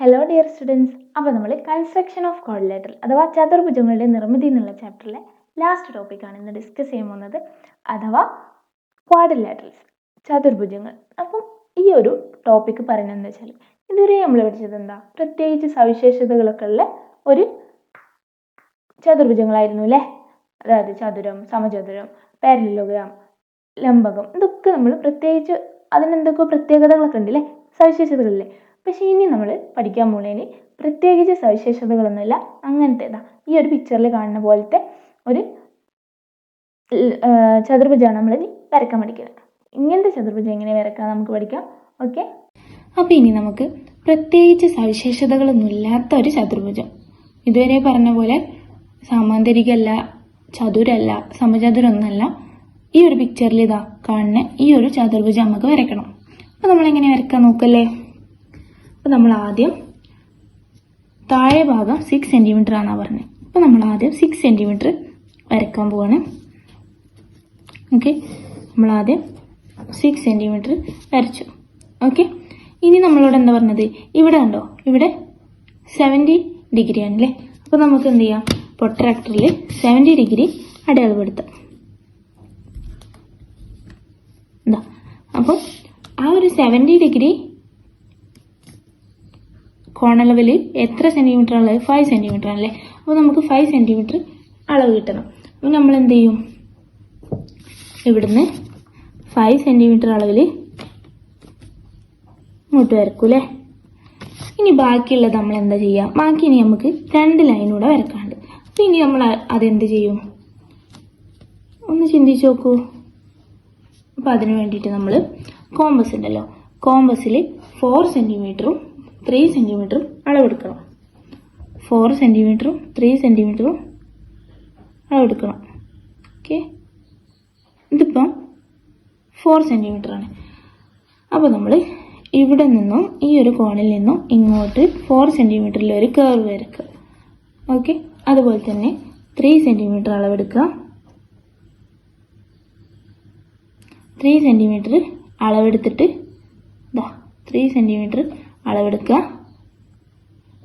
Hello dear students അപ്പോൾ നമ്മൾ construction of കോർഡിലേറ്റർ അഥവാ ചതുർഭുജങ്ങളുടെ നിർമ്മിതി എന്നുള്ള ചാപ്റ്ററിലെ ലാസ്റ്റ് ടോപ്പിക്കാണ് ഇന്ന് ഡിസ്കസ് ചെയ്യാൻ പോകുന്നത്. അഥവാ ക്വാഡ്രിലേറ്ററൽസ് ചതുർഭുജങ്ങൾ. അപ്പം ഈ ഒരു ടോപ്പിക്ക് പറയുന്നതെന്ന് വെച്ചാൽ ഇതുവരെ നമ്മൾ പഠിച്ചത് എന്താ? പ്രത്യേകിച്ച് സവിശേഷതകളൊക്കെ ഉള്ള ഒരു ചതുർഭുജങ്ങളായിരുന്നു അല്ലേ അതായത് ചതുരം സമചതുരം പാരലലോഗ്രാം ലംബകം. ഇതൊക്കെ നമ്മൾ പ്രത്യേകിച്ച് അതിനെന്തൊക്കെ പ്രത്യേകതകളൊക്കെ ഉണ്ട് അല്ലേ സവിശേഷതകളില്ലേ പക്ഷേ ഇനി നമ്മൾ പഠിക്കാൻ പോകുന്നതിന് പ്രത്യേകിച്ച് സവിശേഷതകളൊന്നുമില്ല. അങ്ങനത്തേതാ. ഈ ഒരു പിക്ചറിൽ കാണുന്ന പോലത്തെ ഒരു ചതുർഭുജമാണ് നമ്മൾ ഇനി വരക്കാൻ പഠിക്കുന്നത്. ഇങ്ങനത്തെ ചതുർഭുജം എങ്ങനെ വരക്കാം നമുക്ക് പഠിക്കാം. ഓക്കെ? അപ്പോൾ ഇനി നമുക്ക് പ്രത്യേകിച്ച് സവിശേഷതകളൊന്നും ഇല്ലാത്ത ഒരു ചതുർഭുജം. ഇതുവരെ പറഞ്ഞ പോലെ സാമാന്തരികല്ല ചതുരല്ല സമചതുരൊന്നല്ല. ഈ ഒരു പിക്ചറിൽ ഇതാ കാണുന്ന ഈ ഒരു ചതുർഭുജം നമുക്ക് വരയ്ക്കണം. അപ്പോൾ നമ്മൾ എങ്ങനെ വരക്കാൻ നോക്കല്ലേ? അപ്പോൾ നമ്മൾ ആദ്യം താഴെ ഭാഗം സിക്സ് സെന്റിമീറ്റർ ആണെന്നാണ് പറഞ്ഞത് അപ്പോൾ നമ്മൾ ആദ്യം സിക്സ് സെന്റിമീറ്റർ വരയ്ക്കാൻ പോവാണ്. ഓക്കെ നമ്മൾ ആദ്യം സിക്സ് സെന്റിമീറ്റർ വരച്ചു. ഓക്കെ ഇനി നമ്മളോട് എന്താ പറഞ്ഞത്? ഇവിടെ ഉണ്ടോ ഇവിടെ സെവന്റി ഡിഗ്രി ആണല്ലേ? അപ്പോൾ നമുക്ക് എന്ത് ചെയ്യാം? പൊട്ടറാക്ടറിൽ സെവന്റി ഡിഗ്രി അടയാളപ്പെടുത്താം. എന്താ അപ്പോൾ ആ ഒരു സെവന്റി ഡിഗ്രി കോണളവിൽ എത്ര സെന്റിമീറ്റർ ഉള്ളത്? ഫൈവ് സെന്റിമീറ്റർ ആണല്ലേ? അപ്പോൾ നമുക്ക് ഫൈവ് സെന്റിമീറ്റർ അളവ് കിട്ടണം. അപ്പോൾ നമ്മൾ എന്ത് ചെയ്യും? ഇവിടുന്ന് ഫൈവ് സെന്റിമീറ്റർ അളവിൽ ഇങ്ങോട്ട് വരക്കും അല്ലേ? ഇനി ബാക്കിയുള്ളത് നമ്മൾ എന്താ ചെയ്യുക? ബാക്കി ഇനി നമുക്ക് രണ്ട് ലൈനൂടെ വരക്കാണ്ട് അപ്പോൾ ഇനി നമ്മൾ അതെന്ത് ചെയ്യും? ഒന്ന് ചിന്തിച്ച് നോക്കൂ. അപ്പോൾ അതിന് വേണ്ടിയിട്ട് നമ്മൾ കോമ്പസ് ഉണ്ടല്ലോ. കോമ്പസിൽ ഫോർ സെന്റിമീറ്ററും ത്രീ സെന്റിമീറ്ററും അളവെടുക്കണം. ഫോർ സെന്റിമീറ്ററും ത്രീ സെന്റിമീറ്ററും അളവെടുക്കണം. ഓക്കെ ഇതിപ്പം ഫോർ ആണ്. അപ്പോൾ നമ്മൾ ഇവിടെ നിന്നും ഈ ഒരു കോണിൽ നിന്നും ഇങ്ങോട്ട് ഫോർ സെന്റിമീറ്ററിൽ ഒരു കേർവ് വരക്കുക ഓക്കെ അതുപോലെ തന്നെ ത്രീ സെന്റിമീറ്റർ അളവെടുക്കുക. ത്രീ സെന്റിമീറ്റർ അളവെടുത്തിട്ട് ഇതാ ത്രീ സെന്റിമീറ്റർ അളവെടുക്കുക.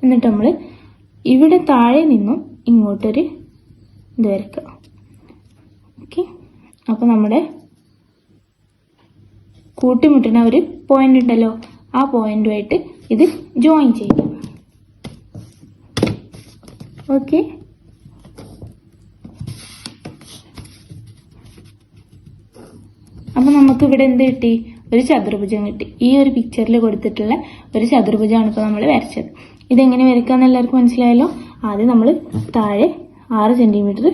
എന്നിട്ട് നമ്മൾ ഇവിടെ താഴെ നിന്നും ഇങ്ങോട്ടൊരു ഇത് വരക്കുക ഓക്കെ അപ്പോൾ നമ്മുടെ കൂട്ടിമുട്ടുന്ന ഒരു പോയിന്റ് ഉണ്ടല്ലോ. ആ പോയിന്റുമായിട്ട് ഇത് ജോയിൻ ചെയ്യുക. ഓക്കെ അപ്പോൾ നമുക്ക് ഇവിടെ എന്ത് കിട്ടി? ഒരു ചതുർഭുജം കിട്ടി. ഈ ഒരു പിക്ചറിൽ കൊടുത്തിട്ടുള്ള ഒരു ചതുർഭുജമാണ് ഇപ്പോൾ നമ്മൾ വരച്ചത്. ഇതെങ്ങനെ വരയ്ക്കാന്ന് എല്ലാവർക്കും മനസ്സിലായല്ലോ? ആദ്യം നമ്മൾ താഴെ ആറ് സെന്റിമീറ്റർ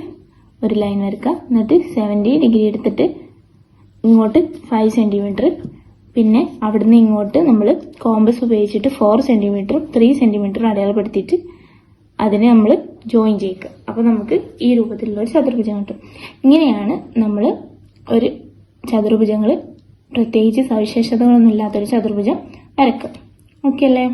ഒരു ലൈൻ വരക്കുക എന്നിട്ട് സെവന്റി ഡിഗ്രി എടുത്തിട്ട് ഇങ്ങോട്ട് ഫൈവ് സെന്റിമീറ്റർ പിന്നെ അവിടുന്ന് ഇങ്ങോട്ട് നമ്മൾ കോമ്പസ് ഉപയോഗിച്ചിട്ട് ഫോർ സെന്റിമീറ്ററും ത്രീ സെന്റിമീറ്ററും അടയാളപ്പെടുത്തിയിട്ട് അതിനെ നമ്മൾ ജോയിൻ ചെയ്യുക അപ്പോൾ നമുക്ക് ഈ രൂപത്തിലുള്ള ഒരു ചതുർഭുജം കിട്ടും. ഇങ്ങനെയാണ് നമ്മൾ ഒരു ചതുർഭുജങ്ങൾ പ്രത്യേകിച്ച് സവിശേഷതകളൊന്നും ഇല്ലാത്തൊരു ചതുർഭുജം വരക്കുക ഓക്കെ അല്ലേ?